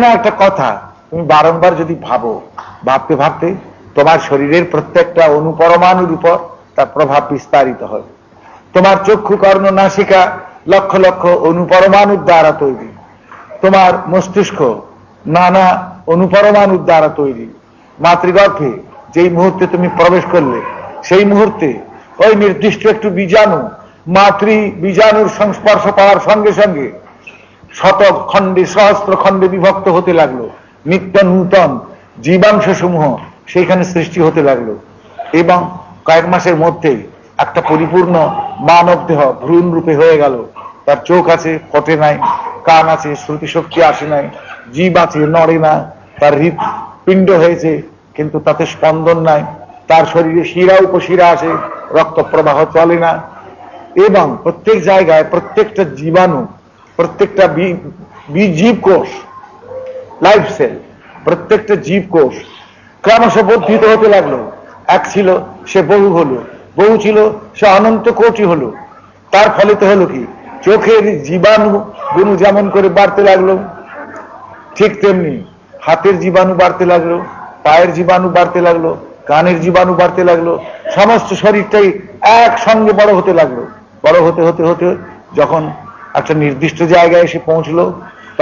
না, একটা কথা। তুমি বারংবার যদি ভাবো, ভাবতে ভাবতে তোমার শরীরের প্রত্যেকটা অনুপরমাণুর উপর তার প্রভাব বিস্তারিত হয় তোমার চক্ষু কর্ণ নাসিকা লক্ষ লক্ষ অনুপরমাণুর দ্বারা তৈরি। তোমার মস্তিষ্ক নানা অনুপরমাণুর দ্বারা তৈরি। মাতৃগর্ভে যেই মুহূর্তে তুমি প্রবেশ করলে, সেই মুহূর্তে ওই নির্দিষ্ট একটু বীজাণু, মাতৃ বীজাণুর সংস্পর্শ পাওয়ার সঙ্গে সঙ্গে শতক খণ্ডে, সহস্র খণ্ডে বিভক্ত হতে লাগল। নিত্য নূতন জীবাংশ সমূহ সেইখানে সৃষ্টি হতে লাগল। এবং কয়েক মাসের মধ্যেই একটা পরিপূর্ণ মানব দেহ ভ্রূণ রূপে হয়ে গেল। তার চোখ আছে ফটে নাই, কান আছে শ্রুতি শক্তি আসে নাই, জীব আছে, নড়ে না, তার হৃৎপিণ্ড হয়েছে, কিন্তু তাতে স্পন্দন নাই। তার শরীরে শিরা, উপশিরা আছে রক্ত প্রবাহ চলে না। এবং প্রত্যেক জায়গায় প্রত্যেকটা জীবাণু প্রত্যেকটা বি- বি- জীবকোষ লাইফ সেল প্রত্যেকটা জীবকোষ ক্রমশ বর্ধিত হতে লাগল। এক ছিল সে বহু হলো, বহু ছিল সে অনন্ত কোটি হলো। তার ফলে তো হলো কি? চোখের জীবাণু গুণ যেমন করে বাড়তে লাগল, ঠিক তেমনি হাতের জীবাণু বাড়তে লাগল, পায়ের জীবাণু বাড়তে লাগল, কানের জীবাণু বাড়তে লাগল, সমস্ত শরীরটাই একসঙ্গে বড় হতে লাগল। বড় হতে হতে হতে যখন একটা নির্দিষ্ট জায়গায় এসে পৌঁছলো,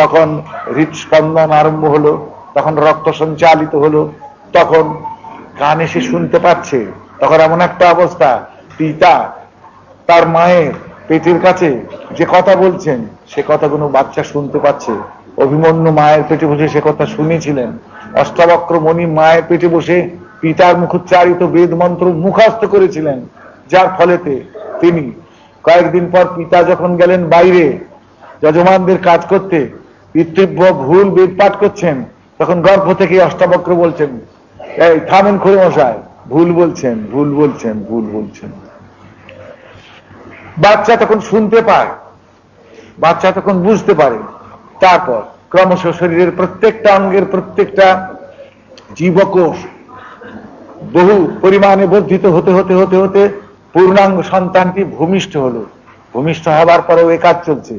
তখন হৃদস্পন্দন আরম্ভ হলো, তখন রক্ত সঞ্চালিত হলো, তখন কান এসে শুনতে পাচ্ছে, তখন এমন একটা অবস্থা, পিতা তার মায়ের পেটের কাছে যে কথা বলছেন, সে কথাগুলো বাচ্চা শুনতে পাচ্ছে। অভিমন্যু মায়ের পেটে বসে সে কথা শুনেছিলেন। অষ্টাবক্র মণি মায়ের পেটে বসে পিতার মুখোচ্চারিত বেদ মন্ত্র মুখস্থ করেছিলেন, যার ফলেতে তিনি কয়েকদিন পর পিতা যখন গেলেন বাইরে, যজমানদের কাজ করতে পিতৃব্য ভুল বেদপাঠ করছেন, তখন গর্ভ থেকে অষ্টাবক্র বলছেন, এই, থামেন খুঁড়ে মশাই ভুল বলছেন ভুল বলছেন ভুল বলছেন। বাচ্চা তখন শুনতে পায়, বাচ্চা তখন বুঝতে পারে। তারপর ক্রমশ শরীরের প্রত্যেকটা অঙ্গের প্রত্যেকটা জীবকোষ বহু পরিমাণে বর্ধিত হতে হতে হতে হতে পূর্ণাঙ্গ সন্তানটি ভূমিষ্ঠ হলো। ভূমিষ্ঠ হবার পরেও এ কাজ চলছে।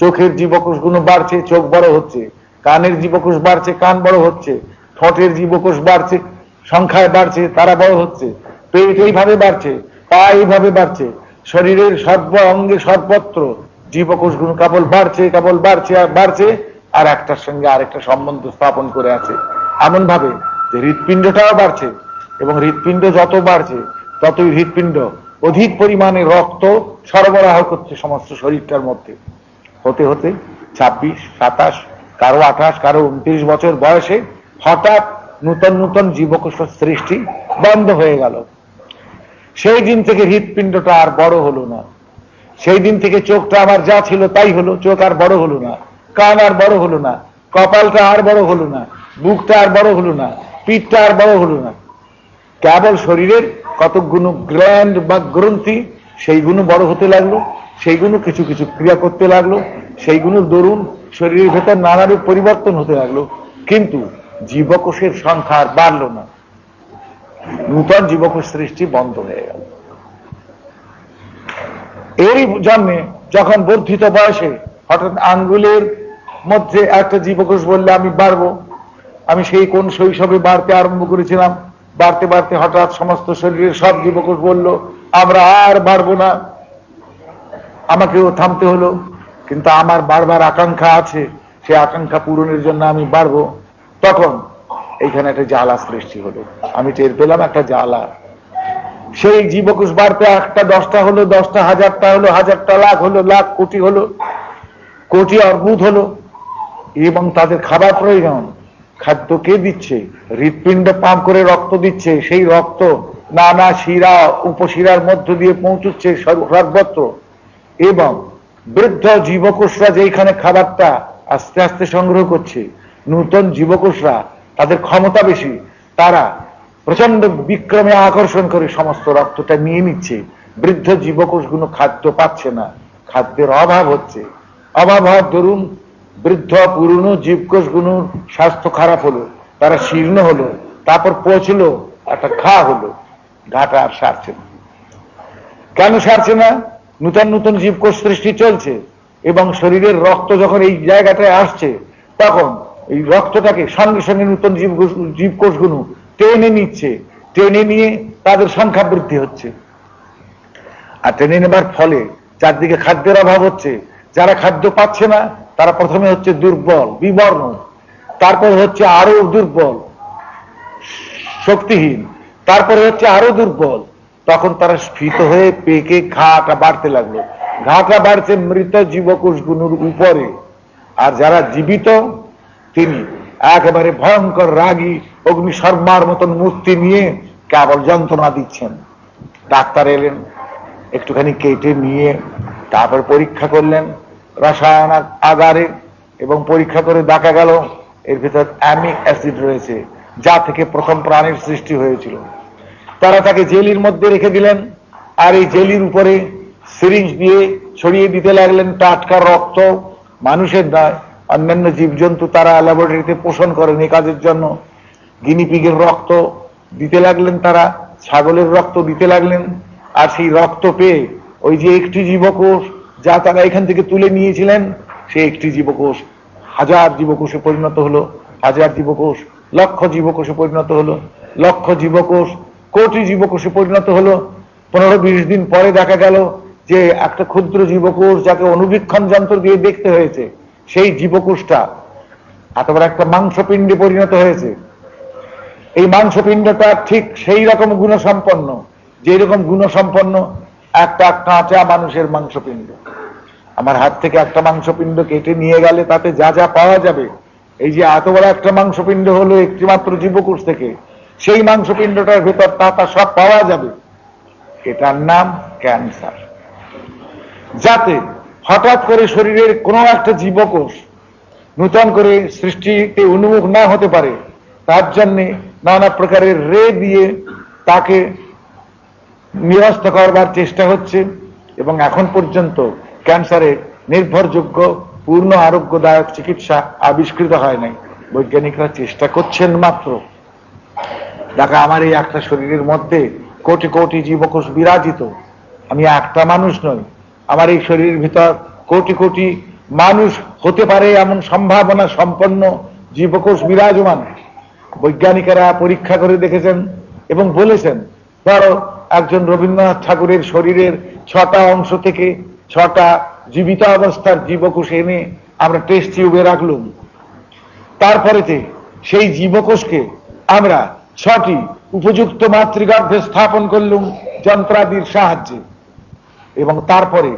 চোখের জীবকোষগুলো বাড়ছে, চোখ বড় হচ্ছে। কানের জীবকোষ বাড়ছে, কান বড় হচ্ছে। ঠোঁটের জীবকোষ বাড়ছে, সংখ্যায় বাড়ছে, তারা বড় হচ্ছে। পেট এইভাবে বাড়ছে, পা এইভাবে বাড়ছে। শরীরের সর্ব অঙ্গে সর্বত্র জীবকোষগুলো কেবল বাড়ছে কেবল বাড়ছে, আর বাড়ছে, আর একটার সঙ্গে আরেকটা সম্বন্ধ স্থাপন করে আছে। এমন ভাবে যে হৃৎপিণ্ডটাও বাড়ছে, এবং হৃৎপিণ্ড যত বাড়ছে, ততই হৃৎপিণ্ড অধিক পরিমাণে রক্ত সরবরাহ করছে সমস্ত শরীরটার মধ্যে। হতে হতে ছাব্বিশ, সাতাশ, কারও আঠাশ, কারও উনত্রিশ বছর বয়সে হঠাৎ নূতন নূতন জীবকোষ সৃষ্টি বন্ধ হয়ে গেল। সেই দিন থেকে হৃৎপিণ্ডটা আর বড় হলো না। সেই দিন থেকে চোখটা আবার যা ছিল তাই হলো, চোখ আর বড় হলো না, কান আর বড় হলো না, কপালটা আর বড় হলো না, বুকটা আর বড় হলো না, পিঠটা আর বড় হলো না। কেবল শরীরের কতকগুলো গ্ল্যান্ড বা গ্রন্থি সেইগুলো বড় হতে লাগল সেইগুলো কিছু কিছু ক্রিয়া করতে লাগল সেইগুলো দরুন শরীরের ভেতর নানারূপ পরিবর্তন হতে লাগল, কিন্তু জীবকোষের সংখ্যা আর বাড়লো না। নূতন জীবকোষ সৃষ্টি বন্ধ হয়ে গেল। এই জন্মে যখন বর্ধিত বয়সে হঠাৎ আঙ্গুলের মধ্যে একটা জীবকোষ বললে, আমি বাড়বো। আমি সেই কোন শৈশবে বাড়তে আরম্ভ করেছিলাম। বাড়তে বাড়তে হঠাৎ সমস্ত শরীরের সব জীবকোষ বলল, আমরা আর বাড়বো না। আমাকেও থামতে হলো, কিন্তু আমার বারবার আকাঙ্ক্ষা আছে। সেই আকাঙ্ক্ষা পূরণের জন্য আমি বাড়বো। তখন এইখানে একটা জ্বালা সৃষ্টি হলো। আমি টের পেলাম একটা জ্বালা। সেই জীবকোষ বাড়তে একটা দশটা হলো, দশটা হাজারটা হলো, হাজারটা লাখ হলো, লাখ কোটি হলো, কোটি অর্বুদ হলো, এবং তাদের খাবার প্রয়োজন। খাদ্য কে দিচ্ছে? হৃৎপিণ্ড পাম্প করে রক্ত দিচ্ছে, সেই রক্ত নানা শিরা, উপশিরার মধ্য দিয়ে পৌঁছচ্ছে সর্বত্র। এবং বৃদ্ধ জীবকোষরা যেখানে খাবারটা আস্তে আস্তে সংগ্রহ করছে, নূতন জীবকোষরা, তাদের ক্ষমতা বেশি, তারা প্রচণ্ড বিক্রমে আকর্ষণ করে সমস্ত রক্তটা নিয়ে নিচ্ছে। বৃদ্ধ জীবকোষগুলো খাদ্য পাচ্ছে না, খাদ্যের অভাব হচ্ছে। অভাব হওয়ার দরুন বৃদ্ধ, পুরনো জীবকোষগুলোর স্বাস্থ্য খারাপ হলো, তারা শীর্ণ হলো, তারপর পচলো একটা ঘা হলো, ঘাটা আর সারছে না। কেন সারছে না? নূতন নূতন জীবকোষ সৃষ্টি চলছে, এবং শরীরের রক্ত যখন এই জায়গাটায় আসছে, তখন এই রক্তটাকে সঙ্গে সঙ্গে নূতন জীবকোষ জীবকোষগুলো টেনে নিচ্ছে, টেনে নিয়ে তাদের সংখ্যা বৃদ্ধি হচ্ছে। আর টেনে নেবার ফলে চারদিকে খাদ্যের অভাব হচ্ছে, যারা খাদ্য পাচ্ছে না তারা প্রথমে হচ্ছে দুর্বল, বিবর্ণ, তারপর হচ্ছে আরও দুর্বল, শক্তিহীন, তারপরে হচ্ছে আরও দুর্বল। তখন তারা স্ফীত হয়ে পেকে ঘাটা বাড়তে লাগল। ঘাটা বাড়ছে মৃত জীবকোষগুলোর উপরে। আর যারা জীবিত, তিনি একেবারে ভয়ঙ্কর রাগী, অগ্নি শর্মার মতন মূর্তি নিয়ে কেবল যন্ত্রণা দিচ্ছেন। ডাক্তার এলেন, একটুখানি কেটে নিয়ে তারপর পরীক্ষা করলেন। রসায়ন আগারে এবং পরীক্ষা করে দেখা গেল, এর ভিতর অ্যামিক অ্যাসিড রয়েছে, যা থেকে প্রথম প্রাণের সৃষ্টি হয়েছিল। তারা তাকে জেলির মধ্যে রেখে দিলেন, আর এই জেলির উপরে সিরিঞ্জ দিয়ে ছড়িয়ে দিতে লাগলেন টাটকা রক্ত। মানুষের নয় অন্যান্য জীবজন্তু তারা ল্যাবরেটরিতে পোষণ করেন এই কাজের জন্য। গিনিপিগের রক্ত দিতে লাগলেন তারা, ছাগলের রক্ত দিতে লাগলেন, আর সেই রক্ত পেয়ে ওই যে একটি জীবকোষ যা তারা এখান থেকে তুলে নিয়েছিলেন, সে একটি জীবকোষ, হাজার জীবকোষে পরিণত হলো, হাজার জীবকোষ, লক্ষ জীবকোষে পরিণত হলো, লক্ষ জীবকোষ, কোটি জীবকোষে পরিণত হলো। পনেরো বিশ দিন পরে দেখা গেল যে একটা ক্ষুদ্র জীবকোষ যাকে অনুবীক্ষণ যন্ত্র দিয়ে দেখতে হয়েছে, সেই জীবকোষটা বড় একটা মাংসপিণ্ডে পরিণত হয়েছে। এই মাংসপিণ্ডটা ঠিক সেই রকম গুণসম্পন্ন যেই রকম গুণসম্পন্ন একটা কাঁচা মানুষের মাংসপিণ্ড। আমার হাত থেকে একটা মাংসপিণ্ড কেটে নিয়ে গেলে তাতে যা যা পাওয়া যাবে। এই যে এত বড় একটা মাংসপিণ্ড হলো একটি মাত্র জীবকোষ থেকে, সেই মাংসপিণ্ডটার ভেতর তা তা সব পাওয়া যাবে। এটার নাম ক্যান্সার। যাতে হঠাৎ করে শরীরের কোনো একটা জীবকোষ নূতন করে সৃষ্টিতে উন্মুখ না হতে পারে, তার জন্যে নানা প্রকারের রে দিয়ে তাকে নিরস্ত করবার চেষ্টা হচ্ছে এবং এখন পর্যন্ত ক্যান্সারে নির্ভরযোগ্য, পূর্ণ আরোগ্যদায়ক চিকিৎসা আবিষ্কৃত হয় নাই। বৈজ্ঞানিকরা চেষ্টা করছেন মাত্র। দেখা, আমার এই একটা শরীরের মধ্যে কোটি কোটি জীবকোষ বিরাজিত। আমি একটা মানুষ নই। আমার এই শরীরের ভিতর কোটি কোটি মানুষ হতে পারে এমন সম্ভাবনা সম্পন্ন জীবকোষ বিরাজমান। বৈজ্ঞানিকেরা পরীক্ষা করে দেখেছেন এবং বলেছেন, ধরো একজন রবীন্দ্রনাথ ঠাকুরের শরীরের ছটা অংশ থেকে ছটা জীবিত অবস্থার জীবকোষ এনে আমরা টেস্ট টিউবে রাখলুম। তারপরেতে সেই জীবকোষকে আমরা ছটি উপযুক্ত মাতৃগর্ভে স্থাপন করলুম যন্ত্রাদির সাহায্যে। এবং তারপরে